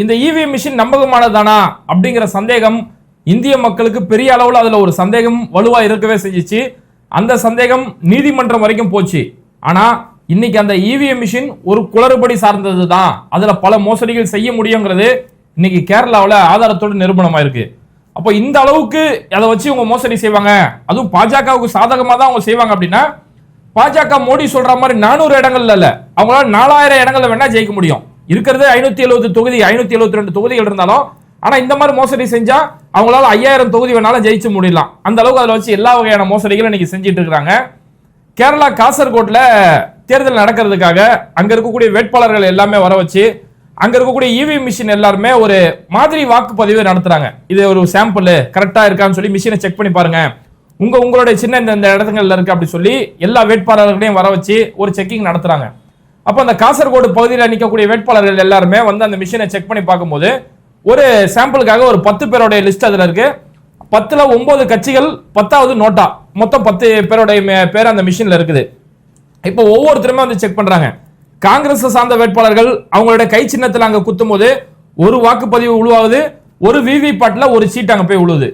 இந்த EVM machine நம்பகமானதானா அப்படிங்கிற சந்தேகம் இந்திய மக்களுக்கு பெரிய அளவில் அதில் ஒரு சந்தேகம் வலுவாக இருக்கவே செஞ்சுச்சு. அந்த சந்தேகம் நீதிமன்றம் வரைக்கும் போச்சு. ஆனால் இன்னைக்கு அந்த இவிஎம் மிஷின் ஒரு குளறுபடி சார்ந்தது தான் அதில் பல மோசடிகள் செய்ய முடியுங்கிறது இன்னைக்கு கேரளாவில் ஆதாரத்தோடு நிரூபணமாக இருக்கு. அப்போ இந்த அளவுக்கு அதை வச்சு இவங்க மோசடி செய்வாங்க. அதுவும் பாஜகவுக்கு சாதகமாக தான் அவங்க செய்வாங்க அப்படின்னா பாஜக மோடி சொல்ற மாதிரி நானூறு இடங்கள்ல இல்லை. அவங்களால நாலாயிரம் இடங்கள்ல வேணா ஜெயிக்க முடியும். இருக்கிறது ஐநூத்தி எழுபது தொகுதி ஐநூத்தி எழுபத்தி ரெண்டு தொகுதிகள் இருந்தாலும் ஆனா இந்த மாதிரி மோசடி செஞ்சா அவங்களால ஐயாயிரம் தொகுதி வேணாலும் ஜெயிச்சு முடியலாம் அந்த அளவுக்கு அதில் வச்சு எல்லா வகையான மோசடிகளும் இன்னைக்கு செஞ்சிட்டு இருக்காங்க. கேரளா காசர்கோட்ல தேர்தல் நடக்கிறதுக்காக அங்க இருக்கக்கூடிய வேட்பாளர்கள் எல்லாமே வர வச்சு அங்க இருக்கக்கூடிய இவி மிஷின் எல்லாருமே ஒரு மாதிரி வாக்குப்பதிவு நடத்துறாங்க. இது ஒரு சாம்பிள் கரெக்டா இருக்கான்னு சொல்லி மிஷினை செக் பண்ணி பாருங்க. உங்க உங்களுடைய சின்ன இந்த இந்த இடத்துங்கள்ல இருக்கு அப்படி சொல்லி எல்லா வேட்பாளர்களையும் வர வச்சு ஒரு செக்கிங் நடத்துறாங்க. அப்போ அந்த காசர்கோடு பகுதியில் நிற்கக்கூடிய வேட்பாளர்கள் எல்லாருமே வந்து அந்த மிஷினை செக் பண்ணி பார்க்கும்போது ஒரு சாம்பிளுக்காக ஒரு பத்து பேருடைய லிஸ்ட் அதில் இருக்கு. பத்தில் ஒன்பது கட்சிகள் பத்தாவது நோட்டா. மொத்தம் பத்து பேருடைய மே- பேர் அந்த மிஷினில் இருக்குது. இப்போ ஒவ்வொருத்தருமே வந்து செக் பண்ணுறாங்க காங்கிரஸ் சார்ந்த வேட்பாளர்கள் அவங்களுடைய கை சின்னத்தில் அங்கே குத்தும் போது ஒரு வாக்குப்பதிவு உழுவாகுது ஒரு விவிபாட்டில் ஒரு சீட் அங்கே போய் உழுவுது.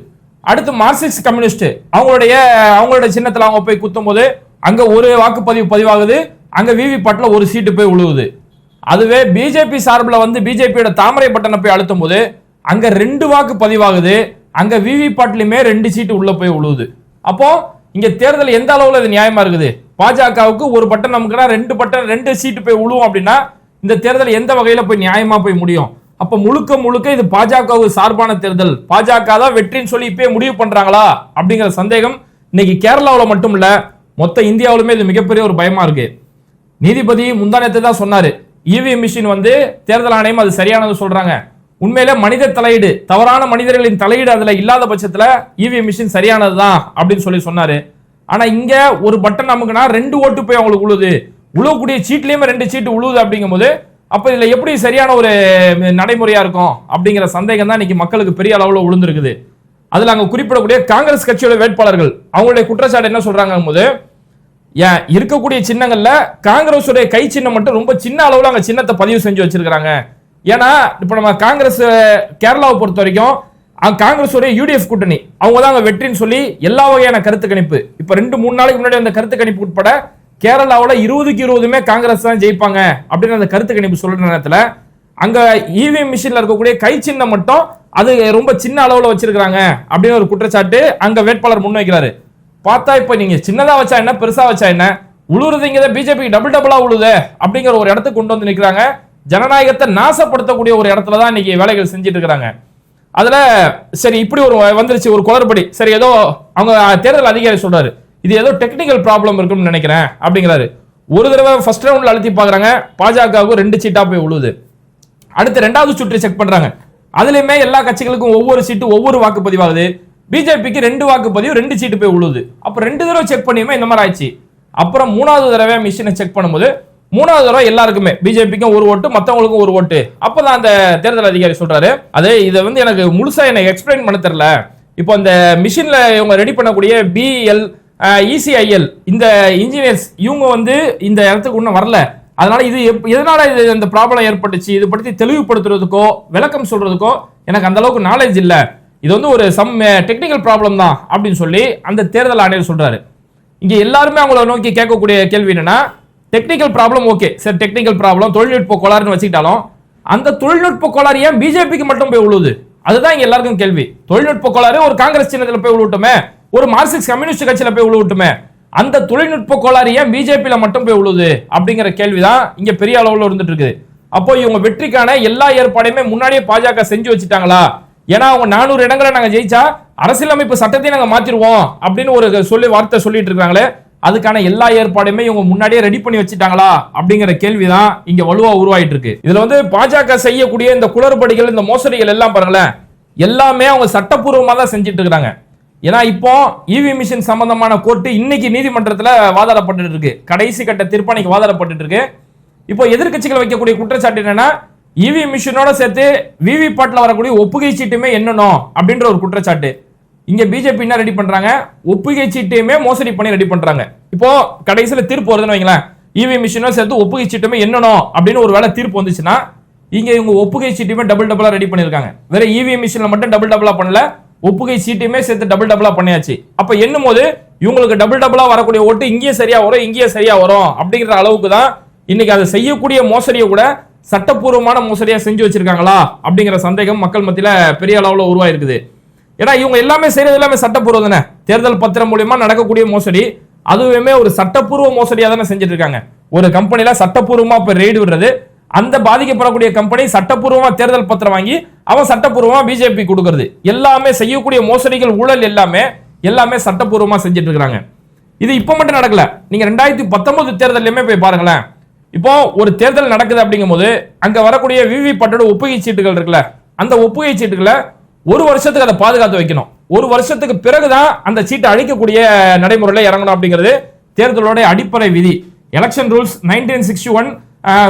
அடுத்து மார்க்சிஸ்ட் கம்யூனிஸ்ட் அவங்களுடைய அவங்களுடைய சின்னத்தில் அவங்க போய் குத்தும் போது அங்கே ஒரு வாக்குப்பதிவு பதிவாகுது அங்கே விவி பாட்டில் ஒரு சீட்டு போய் உழுவுது. அதுவே பிஜேபி சார்பில் வந்து பிஜேபியோட தாமரை பட்டனை போய் அழுத்தும் போது அங்கே ரெண்டு வாக்கு பதிவாகுது. அங்கே விவி ரெண்டு சீட்டு உள்ளே போய் உழுவுது. அப்போ இங்கே தேர்தல் எந்த அளவில் இது நியாயமாக இருக்குது? பாஜகவுக்கு ஒரு பட்டன் நமக்குனா ரெண்டு பட்டன் ரெண்டு சீட்டு போய் உழுவோம் அப்படின்னா இந்த தேர்தல் எந்த வகையில் போய் நியாயமாக போய் முடியும்? அப்போ முழுக்க முழுக்க இது பாஜகவுக்கு சார்பான தேர்தல். பாஜக தான் வெற்றின்னு சொல்லி இப்பயே முடிவு பண்ணுறாங்களா அப்படிங்கிற சந்தேகம் இன்னைக்கு கேரளாவில் மட்டும் இல்லை மொத்த இந்தியாவிலுமே இது மிகப்பெரிய ஒரு பயமாக இருக்குது நீதிபதி முந்தானத்தை தான் சொன்னாரு. இவிஎம் மிஷின் வந்து தேர்தல் ஆணையம் அது சரியானது சொல்றாங்க. உண்மையில மனித தலையீடு தவறான மனிதர்களின் தலையீடு அதுல இல்லாத பட்சத்துல இவிஎம் மிஷின் சரியானது தான் அப்படின்னு சொல்லி சொன்னாரு. ஆனா இங்க ஒரு பட்டன் நமக்குனா ரெண்டு ஓட்டு போய் அவங்களுக்கு உழுது. உழுவக்கூடிய சீட்லயுமே ரெண்டு சீட்டு உழுவுது அப்படிங்கும்போது அப்ப இதுல எப்படி சரியான ஒரு நடைமுறையா இருக்கும் அப்படிங்கிற சந்தேகம் தான் இன்னைக்கு மக்களுக்கு பெரிய அளவுல விழுந்திருக்குது அதுல அங்க குறிப்பிடக்கூடிய காங்கிரஸ் கட்சியோட வேட்பாளர்கள் அவங்களுடைய குற்றச்சாட்டு என்ன சொல்றாங்க போது ஏன் இருக்கக்கூடிய சின்னங்கள்ல காங்கிரஸுடைய கை சின்னம் மட்டும் ரொம்ப சின்ன அளவுல அங்க சின்னத்தை பதிவு செஞ்சு வச்சிருக்கிறாங்க. ஏன்னா இப்ப நம்ம காங்கிரஸ் கேரளாவை பொறுத்த வரைக்கும் அங்க காங்கிரஸுடைய யூடிஎஃப் கூட்டணி. அவங்க தான் அங்க வெற்றின்னு சொல்லி எல்லா வகையான கருத்து கணிப்பு. இப்ப ரெண்டு மூணு நாளைக்கு முன்னாடி அந்த கருத்து கணிப்பு உட்பட கேரளாவில் இருபதுக்கு இருபதுமே காங்கிரஸ் தான் ஜெயிப்பாங்க அப்படின்னு அந்த கருத்து கணிப்பு சொல்ற நேரத்தில் அங்க இவிஎம் மிஷின்ல இருக்கக்கூடிய கை சின்னம் மட்டும் அது ரொம்ப சின்ன அளவுல வச்சிருக்கிறாங்க அப்படின்னு ஒரு குற்றச்சாட்டு அங்க வேட்பாளர் முன்வைக்கிறாரு. பார்த்தா இப்போ நீங்கள் சின்னதாக வச்சா என்ன பெருசாக வச்சா என்ன? உழுவுறதுங்கிறத பிஜேபி டபுள் டபுளாக உழுது அப்படிங்கிற ஒரு இடத்துக்கு கொண்டு வந்து நிற்கிறாங்க ஜனநாயகத்தை நாசப்படுத்தக்கூடிய ஒரு இடத்துல தான் இன்னைக்கு வேலைகள் செஞ்சுட்டு இருக்கிறாங்க. அதில் சரி இப்படி ஒரு வந்துருச்சு ஒரு குளறுபடி. சரி ஏதோ அவங்க தேர்தல் அதிகாரி சொல்கிறாரு இது ஏதோ டெக்னிக்கல் ப்ராப்ளம் இருக்குன்னு நினைக்கிறேன் அப்படிங்கிறாரு. ஒரு தடவை ஃபர்ஸ்ட் ரவுண்டில் அழுத்தி பார்க்குறாங்க. பாஜகவுக்கு ரெண்டு சீட்டாக போய் உழுவுது. அடுத்து ரெண்டாவது சுற்று செக் பண்ணுறாங்க அதுலேயுமே எல்லா கட்சிகளுக்கும் ஒவ்வொரு சீட்டு ஒவ்வொரு வாக்குப்பதிவாகுது. பிஜேபிக்கு ரெண்டு வாக்குப்பதிவு ரெண்டு சீட்டு போய் உழுது அப்போ ரெண்டு தடவை செக் பண்ணியுமே இந்த மாதிரி ஆயிடுச்சு. அப்புறம் மூணாவது தடவை மிஷினை செக் பண்ணும்போது மூணாவது தடவை எல்லாருக்குமே பிஜேபிக்கும் ஒரு ஓட்டு மற்றவங்களுக்கும் ஒரு ஓட்டு. அப்பதான் அந்த தேர்தல் அதிகாரி சொல்றாரு அது இதை வந்து எனக்கு முழுசா எனக்கு எக்ஸ்பிளைன் பண்ண தெரில இப்போ அந்த மிஷினில் இவங்க ரெடி பண்ணக்கூடிய பிஎல் இசிஐஎல் இந்த இன்ஜினியர்ஸ் இவங்க வந்து இந்த இடத்துக்கு இன்னும் வரல. அதனால இது எப்- எதனால இது இந்த ப்ராப்ளம் ஏற்பட்டுச்சு? இது பற்றி தெளிவுபடுத்துறதுக்கோ விளக்கம் சொல்றதுக்கோ எனக்கு அந்த அளவுக்கு நாலேஜ் இல்லை. இது வந்து ஒரு சம் டெக்னிக்கல் ப்ராப்ளம் தான் அப்படின்னு சொல்லி அந்த தேர்தல் ஆணையர் சொல்றாரு. இங்கே எல்லாருமே அவங்கள நோக்கி கேட்கக்கூடிய கேள்வி என்னன்னா டெக்னிக்கல் ப்ராப்ளம் ஓகே சரி டெக்னிக்கல் ப்ராப்ளம் தொழில்நுட்ப கோளாறுன்னு வச்சுக்கிட்டாலும் அந்த தொழில்நுட்ப கோளாறு ஏன் பிஜேபிக்கு மட்டும் போய் உழுவுது? அதுதான் இங்க எல்லாருக்கும் கேள்வி. தொழில்நுட்ப கோளாறு ஒரு காங்கிரஸ் சின்னத்தில் போய் விழுவட்டுமே ஒரு மார்க்சிஸ்ட் கம்யூனிஸ்ட் கட்சியில் போய் விழுவட்டுமே அந்த தொழில்நுட்ப கோளாறு ஏன் பிஜேபியில் மட்டும் போய் உழுது அப்படிங்கிற கேள்விதான் இங்கே பெரிய அளவில் இருந்துட்டு இருக்குது. அப்போ இவங்க வெற்றிக்கான எல்லா ஏற்பாடையுமே முன்னாடியே பாஜக செஞ்சு வச்சுட்டாங்களா? ஏன்னா அவங்க நானூறு இடங்களை நாங்கள் ஜெயிச்சா அரசியலமைப்பு சட்டத்தையும் நாங்கள் மாற்றிடுவோம் அப்படின்னு ஒரு சொல்லி வார்த்தை சொல்லிட்டு இருக்காங்களே அதுக்கான எல்லா ஏற்பாடுமே இவங்க முன்னாடியே ரெடி பண்ணி வச்சுட்டாங்களா அப்படிங்கிற கேள்விதான் இங்க வலுவா உருவாயிட்டு இருக்கு. இதுல வந்து பாஜக செய்யக்கூடிய இந்த குளறுபடிகள் இந்த மோசடிகள் எல்லாம் பாருங்களேன் எல்லாமே அவங்க சட்டப்பூர்வமா தான் செஞ்சுட்டு இருக்காங்க. ஏன்னா இப்போ இவி மிஷின் சம்பந்தமான கோர்ட்டு இன்னைக்கு நீதிமன்றத்தில் வாதாடப்பட்டு இருக்கு. கடைசி கட்ட தீர்ப்பானைக்கு வாதாடப்பட்டு இருக்கு. இப்போ எதிர்கட்சிகள் வைக்கக்கூடிய குற்றச்சாட்டு என்னன்னா இவி மிஷினோட சேர்த்து விவி பாட்டில் வரக்கூடிய ஒப்புகை சீட்டுமே என்னணும் அப்படின்ற ஒரு குற்றச்சாட்டு. இங்க பிஜேபி என்ன ரெடி பண்றாங்க? ஒப்புகை சீட்டையுமே மோசடி பண்ணி ரெடி பண்றாங்க. இப்போ கடைசியில தீர்ப்பு வருதுன்னு வைங்களேன். இவி மிஷினோட சேர்த்து ஒப்புகை சீட்டுமே என்னணும் அப்படின்னு ஒரு வேலை தீர்ப்பு வந்துச்சுன்னா இங்க இவங்க ஒப்புகை சீட்டுமே டபுள் டபுளா ரெடி பண்ணிருக்காங்க வேற இவி மிஷின்ல மட்டும் டபுள் டபுளா பண்ணல ஒப்புகை சீட்டுமே சேர்த்து டபுள் டபுளா பண்ணியாச்சு. அப்ப என்னும் போது இவங்களுக்கு டபுள் டபுளா வரக்கூடிய ஓட்டு இங்கேயே சரியா வரும் இங்கேயே சரியா வரும் அப்படிங்கிற அளவுக்கு தான் இன்னைக்கு அதை செய்யக்கூடிய மோசடியை கூட சட்டப்பூர்வமான மோசடியாக செஞ்சு வச்சிருக்காங்களா அப்படிங்கிற சந்தேகம் மக்கள் மத்தியில் பெரிய அளவில் உருவாயிருக்குது. ஏன்னா இவங்க எல்லாமே செய்யறது எல்லாமே சட்டப்பூர்வம் தானே. தேர்தல் பத்திரம் மூலியமா நடக்கக்கூடிய மோசடி அதுவுமே ஒரு சட்டப்பூர்வ மோசடியாக தானே செஞ்சுட்டு இருக்காங்க. ஒரு கம்பெனியில் சட்டப்பூர்வமாக இப்போ ரெய்டு விடுறது அந்த பாதிக்கப்படக்கூடிய கம்பெனி சட்டப்பூர்வமாக தேர்தல் பத்திரம் வாங்கி அவன் சட்டப்பூர்வமாக பிஜேபி கொடுக்கறது. எல்லாமே செய்யக்கூடிய மோசடிகள் ஊழல் எல்லாமே எல்லாமே சட்டப்பூர்வமாக செஞ்சுட்டு இருக்கிறாங்க. இது இப்போ மட்டும் நடக்கல. நீங்கள் ரெண்டாயிரத்தி பத்தொன்பது தேர்தலையுமே போய் பாருங்களேன். இப்போ ஒரு தேர்தல் நடக்குது அப்படிங்கும்போது அங்க வரக்கூடிய விவி பட்டோட ஒப்புகை சீட்டுகள் இருக்குல்ல அந்த ஒப்புகை சீட்டுகளை ஒரு வருஷத்துக்கு அதை பாதுகாத்து வைக்கணும். ஒரு வருஷத்துக்கு பிறகுதான் அந்த சீட்டை அழிக்கக்கூடிய நடைமுறையில இறங்கணும் அப்படிங்கிறது தேர்தலோட அடிப்படை விதி. Election rules nineteen sixty one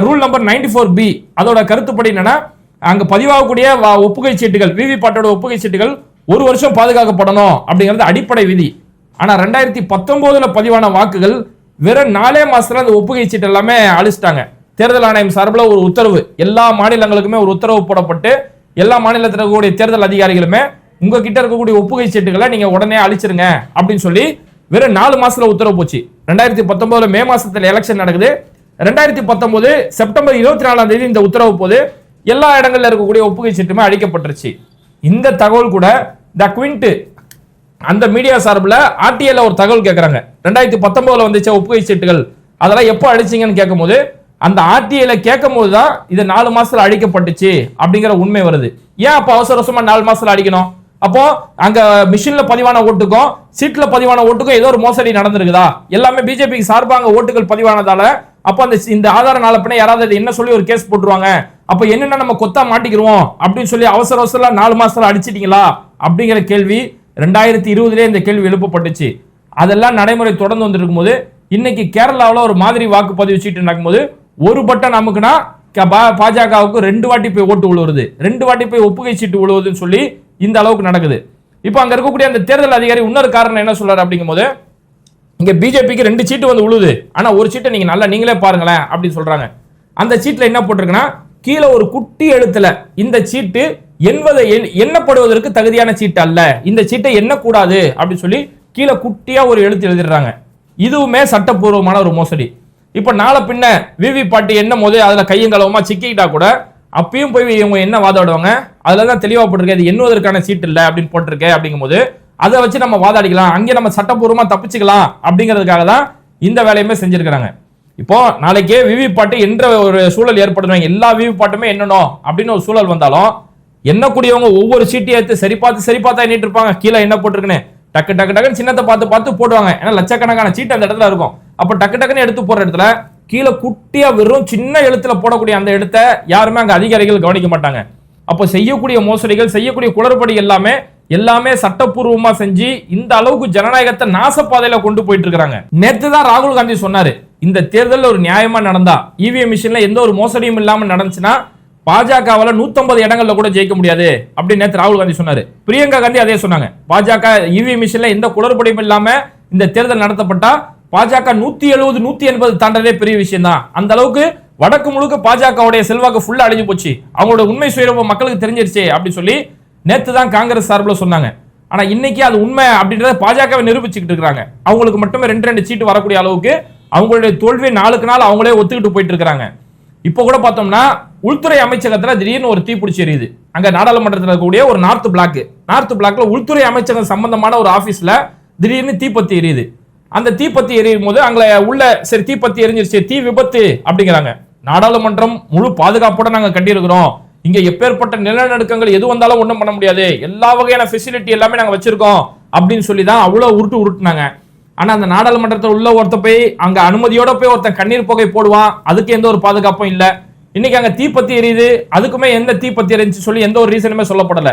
rule number ninety four B அதோட கருத்துப்படி என்னன்னா அங்க பதிவாகக்கூடிய ஒப்புகை சீட்டுகள் விவி பாட்டோட ஒப்புகை சீட்டுகள் ஒரு வருஷம் பாதுகாக்கப்படணும் அப்படிங்கிறது அடிப்படை விதி. ஆனா ரெண்டாயிரத்தி பத்தொன்பதுல பதிவான வாக்குகள் வெறும் நாலே மாசத்துல அந்த ஒப்புகை சீட்டு எல்லாமே அழிச்சிட்டாங்க. தேர்தல் ஆணையம் சார்பில் ஒரு உத்தரவு. எல்லா மாநிலங்களுக்குமே ஒரு உத்தரவு போடப்பட்டு எல்லா மாநிலத்தில் இருக்கக்கூடிய தேர்தல் அதிகாரிகளுமே உங்ககிட்ட இருக்கக்கூடிய ஒப்புகை சீட்டுகளை நீங்க உடனே அழிச்சிருங்க அப்படின்னு சொல்லி வெறும் நாலு மாசத்துல உத்தரவு போச்சு. ரெண்டாயிரத்தி பத்தொன்பதுல மே மாசத்துல எலெக்ஷன் நடக்குது. ரெண்டாயிரத்தி பத்தொன்பது செப்டம்பர் இருபத்தி நாலாம் தேதி இந்த உத்தரவு போது எல்லா இடங்கள்ல இருக்கக்கூடிய ஒப்புகை சீட்டுமே அழிக்கப்பட்டுருச்சு. இந்த தகவல் கூட த குவிண்ட் அந்த மீடியா சார்பில் ஆர்டிஎல்ல ஒரு தகவல் கேட்குறாங்க. ரெண்டாயிரத்தி பத்தொன்பதுல வந்துச்ச ஒப்புகை சீட்டுகள். அதெல்லாம் எப்போ அழிச்சிங்கன்னு கேட்கும்போது அந்த ஆர்டிஐல கேட்கும் போது தான் இது நாலு மாசத்துல அழிக்கப்பட்டுச்சு அப்படிங்கிற உண்மை வருது. ஏன் அப்போ அவசர அவசரமா நாலு மாசத்துல அடிக்கணும் அப்போ அங்க மிஷின்ல பதிவான ஓட்டுக்கும் சீட்ல பதிவான ஓட்டுக்கும் ஏதோ ஒரு மோசடி நடந்திருக்குதா? எல்லாமே பிஜேபிக்கு சார்பாங்க ஓட்டுகள் பதிவானதால அப்போ அந்த இந்த ஆதார நாளப்பின யாராவது என்ன சொல்லி ஒரு கேஸ் போட்டுருவாங்க? அப்போ என்னென்ன நம்ம கொத்தா மாட்டிக்கிருவோம் அப்படின்னு சொல்லி அவசர அவசரம் நாலு மாசத்துல அடிச்சிட்டீங்களா அப்படிங்கிற கேள்வி ரெண்டாயிரத்தி இருபதுலேயே இந்த கேள்வி எழுப்பப்பட்டுச்சு. அதெல்லாம் நடைமுறை தொடர்ந்து வந்திருக்கும் போது இன்னைக்கு கேரளாவில் ஒரு மாதிரி வாக்குப்பதிவு சீட்டு நடக்கும்போது ஒரு பட்டம் நமக்குன்னா க- பா- பாஜகவுக்கு ரெண்டு வாட்டி போய் ஓட்டு விழுவுறது ரெண்டு வாட்டி போய் ஒப்புகை சீட்டு விழுவுதுன்னு சொல்லி இந்த அளவுக்கு நடக்குது. இப்போ அங்கே இருக்கக்கூடிய அந்த தேர்தல் அதிகாரி இன்னொரு காரணம் என்ன சொல்றாரு அப்படிங்கும்போது இங்கே பிஜேபிக்கு ரெண்டு சீட்டு வந்து உழுது ஆனால் ஒரு சீட்டை நீங்கள் நல்லா நீங்களே பாருங்களேன் அப்படின்னு சொல்கிறாங்க அந்த சீட்டில் என்ன போட்டிருக்குன்னா கீழே ஒரு குட்டி எழுத்துல இந்த சீட்டு என்பதை எண்ணப்படுவதற்கு தகுதியான சீட்டு அல்ல. இந்த சீட்டை எண்ணக்கூடாது அப்படின்னு சொல்லி கீழே குட்டியா ஒரு எழுத்து எழுதிடுறாங்க. இதுவுமே சட்டப்பூர்வமான ஒரு மோசடி. இப்ப நாளை பின்ன விவி பாட்டு எண்ணும் போது அதுல கையங்களவமா சிக்கிக்கிட்டா கூட அப்பயும் போய் இவங்க என்ன வாதாடுவாங்க அதுல தான் தெளிவா போட்டிருக்கு அது எண்ணுவதற்கான சீட்டு இல்லை அப்படின்னு போட்டிருக்கு அப்படிங்கும்போது அதை வச்சு நம்ம வாதாடிக்கலாம். அங்கே நம்ம சட்டப்பூர்வமா தப்பிச்சுக்கலாம் அப்படிங்கிறதுக்காக தான் இந்த வேலையுமே செஞ்சிருக்கிறாங்க. இப்போ நாளைக்கே விவி பாட்டு என்ற ஒரு சூழல் ஏற்படுத்துவாங்க எல்லா விவி பாட்டுமே எண்ணணும் அப்படின்னு ஒரு சூழல் வந்தாலும் எண்ணக்கூடியவங்க ஒவ்வொரு சீட்டையும் எடுத்து சரி பார்த்து சரி பார்த்தா எண்ணிட்டு இருப்பாங்க. கீழே என்ன போட்டிருக்குன்னு. டக்கு டக்கு டக்குன்னு சின்னத்தை பார்த்து பார்த்து போடுவாங்க. ஏன்னா லட்சக்கணக்கான சீட்டு அந்த இடத்துல இருக்கும். அப்போ டக்கு டக்குன்னு எடுத்து போடுற இடத்துல கீழே குட்டியா வெறும் சின்ன எழுத்துல போடக்கூடிய அந்த இடத்த யாருமே அங்க அதிகாரிகள் கவனிக்க மாட்டாங்க. அப்போ செய்யக்கூடிய மோசடிகள் செய்யக்கூடிய குளறுபடி எல்லாமே எல்லாமே சட்டப்பூர்வமா செஞ்சு இந்த அளவுக்கு ஜனநாயகத்தை நாசப்பாதையில கொண்டு போயிட்டு இருக்காங்க நேற்று தான் ராகுல் காந்தி சொன்னாரு இந்த தேர்தலில் ஒரு நியாயமா நடந்தா இவிஎம் மிஷின்ல எந்த ஒரு மோசடியும் இல்லாம நடந்துச்சுன்னா பாஜகவால 150 இடங்கள்ல கூட ஜெயிக்க முடியாது. அப்படின்னு நேற்று ராகுல் காந்தி சொன்னாரு. பிரியங்கா காந்தி அதே சொன்னாங்க. பாஜக இவி மிஷின்ல எந்த குளறுபடியும் இல்லாம இந்த தேர்தல் நடத்தப்பட்டா பாஜக நூத்தி எழுபது நூத்தி எண்பது தாண்டதே பெரிய விஷயம் தான் அந்த அளவுக்கு வடக்கு முழுக்க பாஜகவுடைய செல்வாக்கு ஃபுல்லா அழிஞ்சு போச்சு. அவங்களோட உண்மை சுயரூபம் மக்களுக்கு தெரிஞ்சிருச்சு அப்படின்னு சொல்லி நேத்து தான் காங்கிரஸ் சார்பில் சொன்னாங்க. ஆனா இன்னைக்கு அது உண்மை அப்படின்றத பாஜகவை நிரூபிச்சுக்கிட்டு இருக்காங்க அவங்களுக்கு மட்டுமே ரெண்டு ரெண்டு சீட்டு வரக்கூடிய அளவுக்கு அவங்களுடைய தோல்வி நாளுக்கு நாள் அவங்களே ஒத்துக்கிட்டு போயிட்டு இருக்காங்க இப்போ கூட பார்த்தோம்னா உள்துறை அமைச்சகத்துல திடீர்னு ஒரு தீப்பிடிச்சி எரியுது. அங்க நாடாளுமன்றத்தில் இருக்கக்கூடிய ஒரு நார்த் பிளாக். நார்த் பிளாக்ல உள்துறை அமைச்சகம் சம்பந்தமான ஒரு ஆபீஸ்ல திடீர்னு தீப்பத்தி எரியுது. அந்த தீப்பத்தி எரியும் போது அங்கே உள்ள சரி தீப்பத்தி எரிஞ்சிருச்சு தீ விபத்து அப்படிங்கிறாங்க. நாடாளுமன்றம் முழு பாதுகாப்போட நாங்கள் கண்டிருக்கிறோம். இங்க எப்பேற்பட்ட நிலநடுக்கங்கள் எது வந்தாலும் ஒன்றும் பண்ண முடியாது. எல்லா வகையான ஃபெசிலிட்டி எல்லாமே நாங்கள் வச்சிருக்கோம் அப்படின்னு சொல்லி தான் அவ்வளோ உருட்டு உருட்டுனாங்க. ஆனால் அந்த நாடாளுமன்றத்தில் உள்ள ஒருத்த போய் அங்கே அனுமதியோட போய் ஒருத்தன் கண்ணீர் புகை போடுவான். அதுக்கு எந்த ஒரு பாதுகாப்பும் இல்லை. இன்னைக்கு அங்க தீப்பத்தி எரியுது. அதுக்குமே எந்த தீப்பத்தி எரிஞ்சு சொல்லி எந்த ஒரு ரீசனுமே சொல்லப்படல.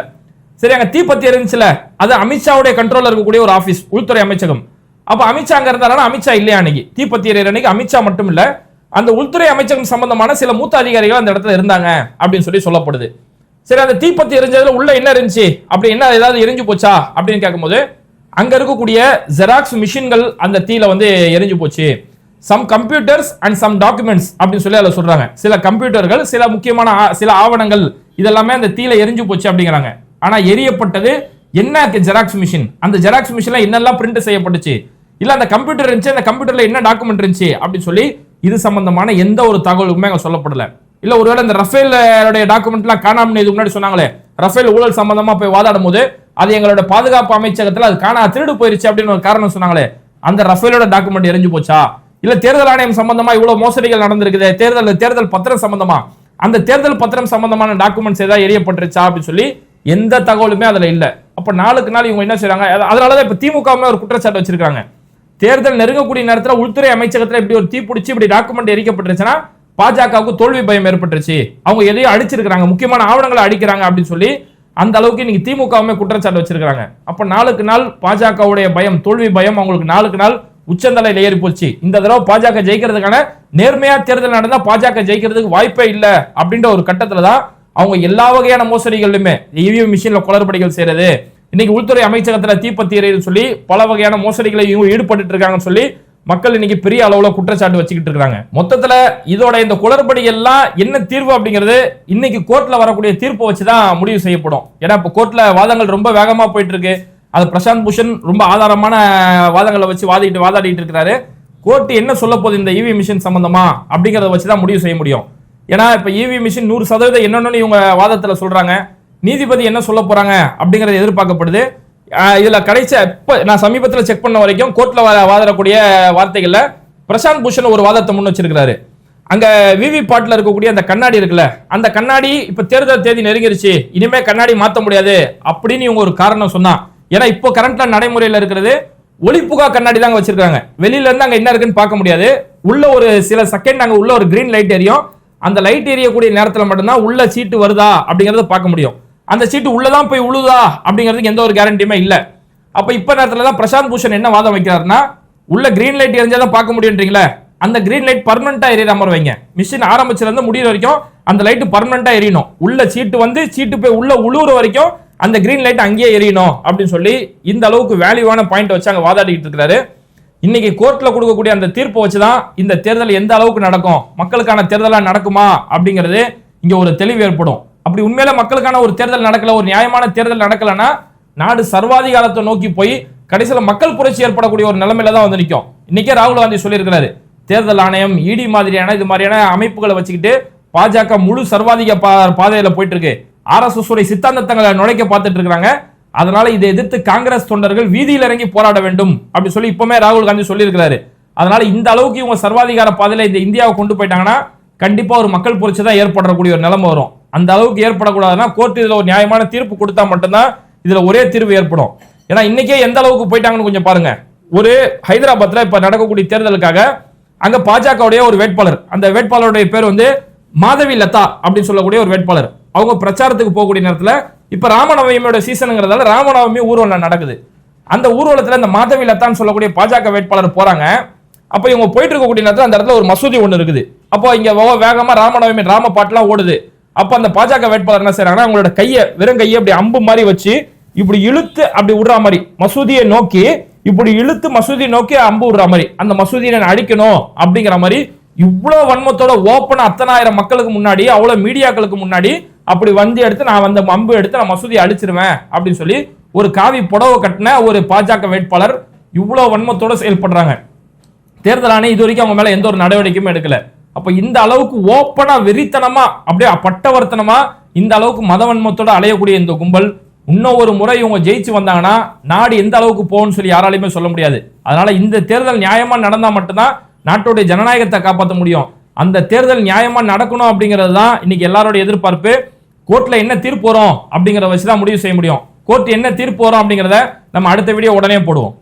சரி அங்க தீப்பத்தி இருந்துச்சுல அது அமித்ஷாவுடைய கண்ட்ரோலில் இருக்கக்கூடிய ஒரு ஆபீஸ் உள்துறை அமைச்சகம். அப்ப அமித்ஷா அங்க இருந்தாரா அமித்ஷா இல்லையா அன்னைக்கு? தீப்பத்தி எறிகிற அன்னைக்கு அமித்ஷா மட்டும் இல்ல அந்த உள்துறை அமைச்சகம் சம்பந்தமான சில மூத்த அதிகாரிகள் அந்த இடத்துல இருந்தாங்க அப்படின்னு சொல்லி சொல்லப்படுது. சரி அந்த தீப்பத்தி எரிஞ்சதுல உள்ள என்ன இருந்துச்சு? அப்படி என்ன ஏதாவது எரிஞ்சு போச்சா? அப்படின்னு கேட்கும்போது அங்க இருக்கக்கூடிய ஜெராக்ஸ் மிஷின்கள் அந்த தீல வந்து எரிஞ்சு போச்சு. Some computers and some documents அப்படின்னு சொல்லி அதில் சொல்கிறாங்க சில கம்ப்யூட்டர்கள் சில முக்கியமான சில ஆவணங்கள் இதெல்லாமே அந்த தீல எரிஞ்சு போச்சு அப்படிங்கிறாங்க. ஆனால் எரியப்பட்டது என்ன ஜெராக்ஸ் மிஷின் அந்த ஜெராக்ஸ் மிஷினில் என்னெல்லாம் பிரிண்ட் செய்யப்பட்டுச்சு? இல்லை அந்த கம்ப்யூட்டர் இருந்துச்சு அந்த கம்ப்யூட்டரில் என்ன டாக்குமெண்ட் இருந்துச்சு அப்படின்னு சொல்லி இது சம்பந்தமான எந்த ஒரு தகவலுமே அங்கே சொல்லப்படலை. இல்லை ஒருவேளை இந்த ரஃபேலுடைய டாக்குமெண்ட்லாம் காணாமல் இதுக்கு முன்னாடி சொன்னாங்களே ரஃபேல் ஊழல் சம்பந்தமாக போய் வாதாடும் போது அது எங்களோட பாதுகாப்பு அமைச்சகத்தில் அது காணா திருடு போயிருச்சு அப்படின்னு ஒரு காரணம் சொன்னாங்களே அந்த ரஃபேலோட டாக்குமெண்ட் எரிஞ்சு போச்சா? இல்ல தேர்தல் ஆணையம் சம்பந்தமா இவ்வளவு மோசடிகள் நடந்திருக்குது? தேர்தல் தேர்தல் பத்திரம் சம்பந்தமா? அந்த தேர்தல் பத்திரம் சம்பந்தமான டாக்குமெண்ட்ஸ் ஏதாவது எரியப்பட்டுருச்சா அப்படின்னு சொல்லி எந்த தகவலுமே அதுல இல்ல. அப்ப நாளுக்கு நாள் இவங்க என்ன செய்யறாங்க அதனாலதான் இப்ப திமுகவுமே ஒரு குற்றச்சாட்டு வச்சிருக்காங்க. தேர்தல் நெருங்கக்கூடிய நேரத்தில் உள்துறை அமைச்சகத்தில் இப்படி ஒரு தீ பிடிச்சி இப்படி டாக்குமெண்ட் எரிக்கப்பட்டுருச்சுன்னா பாஜகவுக்கு தோல்வி பயம் ஏற்பட்டுருச்சு. அவங்க எதையும் அடிச்சிருக்கிறாங்க. முக்கியமான ஆவணங்களை அடிக்கிறாங்க அப்படின்னு சொல்லி அந்த அளவுக்கு இன்னைக்கு திமுகவுமே குற்றச்சாட்டு வச்சிருக்காங்க அப்ப நாளுக்கு நாள் பாஜகவுடைய பயம் தோல்வி பயம் அவங்களுக்கு நாளுக்கு நாள் உச்சந்தலையில் ஏறி போச்சு. இந்த தடவை பாஜக ஜெயிக்கிறதுக்கான நேர்மையா தேர்தல் நடந்தா பாஜக ஜெயிக்கிறதுக்கு வாய்ப்பே இல்லை அப்படின்ற ஒரு கட்டத்துல தான் அவங்க எல்லா வகையான மோசடிகளிலுமே இவிஎம் மிஷின்ல குளறுபடிகள் செய்யறது. இன்னைக்கு உள்துறை அமைச்சகத்துல தீப்பத்தி சொல்லி பல வகையான மோசடிகளை இவங்க ஈடுபட்டு இருக்காங்கன்னு சொல்லி மக்கள் இன்னைக்கு பெரிய அளவுல குற்றச்சாட்டு வச்சுக்கிட்டு இருக்காங்க. மொத்தத்துல இதோட இந்த குளறுபடி எல்லாம் என்ன தீர்வு அப்படிங்கிறது இன்னைக்கு கோர்ட்ல வரக்கூடிய தீர்ப்பை வச்சுதான் முடிவு செய்யப்படும். ஏன்னா இப்ப கோர்ட்ல வாதங்கள் ரொம்ப வேகமா போயிட்டு இருக்கு. அது பிரசாந்த் பூஷன் ரொம்ப ஆதாரமான வாதங்களை வச்சு வாதிட்டு வாதாடிட்டு இருக்கிறாரு. கோர்ட் என்ன சொல்ல போகுது இந்த இவி மிஷின் சம்பந்தமா அப்படிங்கிறத வச்சு தான் முடிவு செய்ய முடியும். ஏன்னா இப்போ இவி மிஷின் நூறு சதவீதம் என்னென்னு இவங்க வாதத்தில் சொல்கிறாங்க நீதிபதி என்ன சொல்ல போகிறாங்க அப்படிங்கிறது எதிர்பார்க்கப்படுது. இதில் இதுல கடைசி நான் சமீபத்தில் செக் பண்ண வரைக்கும் கோர்ட்ல வாதரக்கூடிய வார்த்தைகளில் பிரசாந்த் பூஷன் ஒரு வாதத்தை முன் வச்சிருக்கிறாரு. அங்கே விவி பாட்டில் இருக்கக்கூடிய அந்த கண்ணாடி இருக்குல்ல அந்த கண்ணாடி இப்போ தேர்தல் தேதி நெருங்கிருச்சு. இனிமேல் கண்ணாடி மாற்ற முடியாது அப்படின்னு இவங்க ஒரு காரணம் சொன்னான் ஏன்னா இப்போ கரண்ட்ல நடைமுறையில் இருக்கிறது ஒளிப்புகா கண்ணாடி தாங்க வச்சிருக்காங்க. வெளியில இருந்து அங்க என்ன இருக்குன்னு பார்க்க முடியாது. உள்ள ஒரு சில செகண்ட் அங்க உள்ள ஒரு கிரீன் லைட் எரியும். அந்த லைட் எரியக்கூடிய நேரத்தில் மட்டும்தான் உள்ள சீட்டு வருதா அப்படிங்கறத பார்க்க முடியும். அந்த சீட்டு உள்ளதான் போய் உழுதா அப்படிங்கிறதுக்கு எந்த ஒரு கேரண்டியுமே இல்ல. அப்ப இப்ப நேரத்துல தான் பிரசாந்த் பூஷன் என்ன வாதம் வைக்கிறாருன்னா உள்ள கிரீன் லைட் எரிஞ்சாதான் பார்க்க முடியுன்றீங்களே? அந்த கிரீன் லைட் பர்மனண்டா எரியற மாதிரி வைங்க. மிஷின் ஆரம்பிச்சதுல முடிகிற முடியிற வரைக்கும் அந்த லைட் பர்மனண்டா எரியணும். உள்ள சீட்டு வந்து சீட்டு போய் உள்ள உழுவுற வரைக்கும் அந்த கிரீன் லைட் அங்கேயே எரியணும் அப்படின்னு சொல்லி இந்த அளவுக்கு வேல்யூவான பாயிண்ட் வச்சு அங்கே வாதாடிக்கிட்டு இருக்கிறாரு. இன்னைக்கு கோர்ட்டில் கொடுக்கக்கூடிய அந்த தீர்ப்பை வச்சு தான் இந்த தேர்தல் எந்த அளவுக்கு நடக்கும் மக்களுக்கான தேர்தலாக நடக்குமா அப்படிங்கிறது இங்கே ஒரு தெளிவு ஏற்படும். அப்படி உண்மையில மக்களுக்கான ஒரு தேர்தல் நடக்கல ஒரு நியாயமான தேர்தல் நடக்கலன்னா நாடு சர்வாதிகாரத்தை நோக்கி போய் கடைசியில் மக்கள் புரட்சி ஏற்படக்கூடிய ஒரு நிலைமையில தான் வந்து நிற்கும் இன்னைக்கே ராகுல் காந்தி சொல்லியிருக்கிறாரு தேர்தல் ஆணையம் இடி மாதிரியான இது மாதிரியான அமைப்புகளை வச்சுக்கிட்டு பாஜக முழு சர்வாதிக பா- பாதையில போயிட்டு இருக்கு. ஆர்எஸ்எஸ் உடைய சித்தாந்தங்களை நுழைக்க பார்த்துட்டு இருக்கிறாங்க அதனால இதை எதிர்த்து காங்கிரஸ் தொண்டர்கள் வீதியில் இறங்கி போராட வேண்டும் அப்படி சொல்லி இப்பவுமே ராகுல் காந்தி சொல்லியிருக்கிறாரு. அதனால இந்த அளவுக்கு இவங்க சர்வாதிகார பாதையில இந்த இந்தியாவை கொண்டு போயிட்டாங்கன்னா கண்டிப்பா ஒரு மக்கள் புரட்சி தான் ஏற்படக்கூடிய ஒரு நிலைமை வரும். அந்த அளவுக்கு ஏற்படக்கூடாதுன்னா கோர்ட் இதுல ஒரு நியாயமான தீர்ப்பு கொடுத்தா மட்டும்தான் இதுல ஒரே தீர்வு ஏற்படும். ஏன்னா இன்னைக்கே எந்த அளவுக்கு போயிட்டாங்கன்னு கொஞ்சம் பாருங்க. ஒரு ஹைதராபாத்ல இப்ப நடக்கக்கூடிய தேர்தலுக்காக அங்க பாஜகவுடைய ஒரு வேட்பாளர் அந்த வேட்பாளருடைய பேர் வந்து மாதவி லதா அப்படின்னு சொல்லக்கூடிய ஒரு வேட்பாளர். அவங்க பிரச்சாரத்துக்கு போகக்கூடிய நேரத்தில் இப்போ ராமநவமியோட சீசனுங்கிறதால ராமநவமி ஊர்வலம் நடக்குது. அந்த ஊர்வலத்தில் இந்த மாதவி லத்தான்னு சொல்லக்கூடிய பாஜக வேட்பாளர் போகிறாங்க அப்போ இவங்க போயிட்டு இருக்கக்கூடிய நேரத்தில் அந்த இடத்துல ஒரு மசூதி ஒன்று இருக்குது. அப்போ இங்கே வேகமாக ராமநவமி ராம பாட்டெலாம் ஓடுது. அப்போ அந்த பாஜக வேட்பாளர் என்ன செய்கிறாங்கன்னா அவங்களோட கையை வெறும் கையை அப்படி அம்பு மாதிரி வச்சு இப்படி இழுத்து அப்படி விடுற மாதிரி மசூதியை நோக்கி இப்படி இழுத்து மசூதி நோக்கி அம்பு விடுற மாதிரி அந்த மசூதியை நான் அடிக்கணும் அப்படிங்கிற மாதிரி இவ்வளோ வன்மத்தோட ஓப்பன் அத்தனாயிரம் மக்களுக்கு முன்னாடி அவ்வளோ மீடியாக்களுக்கு முன்னாடி அப்படி வந்து எடுத்து நான் அந்த அம்பு எடுத்து நான் மசூதியை அழிச்சிருவேன் அப்படின்னு சொல்லி ஒரு காவி புடவை கட்டின ஒரு பாஜக வேட்பாளர் இவ்வளோ வன்மத்தோட செயல்படுறாங்க. தேர்தல் ஆணையம் இது வரைக்கும் அவங்க மேலே எந்த ஒரு நடவடிக்கையும் எடுக்கல. அப்போ இந்த அளவுக்கு ஓப்பனாக வெறித்தனமா அப்படியே பட்டவர்த்தனமா இந்த அளவுக்கு மதவன்மத்தோட அலையக்கூடிய இந்த கும்பல் இன்னும் ஒரு முறை இவங்க ஜெயிச்சு வந்தாங்கன்னா நாடு எந்த அளவுக்கு போகும்னு சொல்லி யாராலையுமே சொல்ல முடியாது. அதனால இந்த தேர்தல் நியாயமா நடந்தா மட்டும்தான் நாட்டுடைய ஜனநாயகத்தை காப்பாற்ற முடியும். அந்த தேர்தல் நியாயமா நடக்கணும் அப்படிங்கிறது தான் இன்னைக்கு எல்லாரோட எதிர்பார்ப்பு. கோர்ட்ல என்ன தீர்ப்பு வரும் அப்படிங்கிற வச்சு தான் முடிவு செய்ய முடியும். கோர்ட் என்ன தீர்ப்பு வரும் அப்படிங்கிறத நம்ம அடுத்த வீடியோ உடனே போடுவோம்.